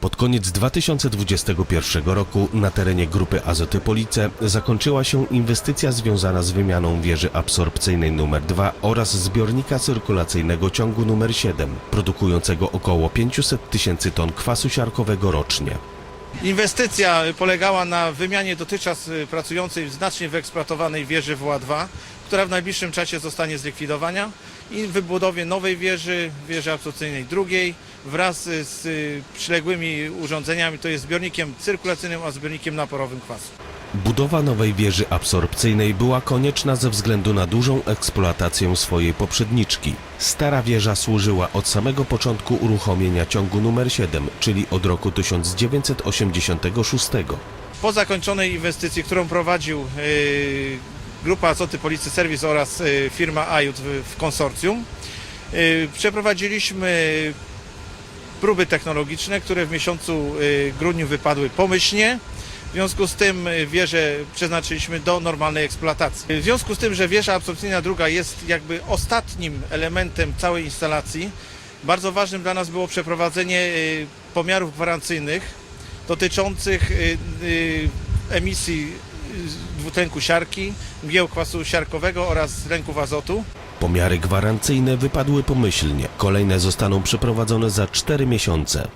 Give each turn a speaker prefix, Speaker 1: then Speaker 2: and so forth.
Speaker 1: Pod koniec 2021 roku na terenie grupy Azoty Police zakończyła się inwestycja związana z wymianą wieży absorpcyjnej nr 2 oraz zbiornika cyrkulacyjnego ciągu nr 7, produkującego około 500 tysięcy ton kwasu siarkowego rocznie.
Speaker 2: Inwestycja polegała na wymianie dotychczas pracującej znacznie wyeksploatowanej wieży WA2, która w najbliższym czasie zostanie zlikwidowana i wybudowie nowej wieży, wieży absorpcyjnej drugiej wraz z y, przyległymi urządzeniami, to jest zbiornikiem cyrkulacyjnym a zbiornikiem naporowym kwasu.
Speaker 1: Budowa nowej wieży absorpcyjnej była konieczna ze względu na dużą eksploatację swojej poprzedniczki. Stara wieża służyła od samego początku uruchomienia ciągu numer 7, czyli od roku 1986.
Speaker 2: Po zakończonej inwestycji, którą prowadził y, Grupa Azoty Policy Service oraz y, firma AJUT w, konsorcjum, y, przeprowadziliśmy próby technologiczne, które w miesiącu y, grudniu wypadły pomyślnie. W związku z tym wieżę przeznaczyliśmy do normalnej eksploatacji. W związku z tym, że wieża absorpcyjna druga jest jakby ostatnim elementem całej instalacji, bardzo ważnym dla nas było przeprowadzenie pomiarów gwarancyjnych dotyczących emisji dwutlenku siarki, mgieł kwasu siarkowego oraz ręków azotu.
Speaker 1: Pomiary gwarancyjne wypadły pomyślnie. Kolejne zostaną przeprowadzone za 4 miesiące.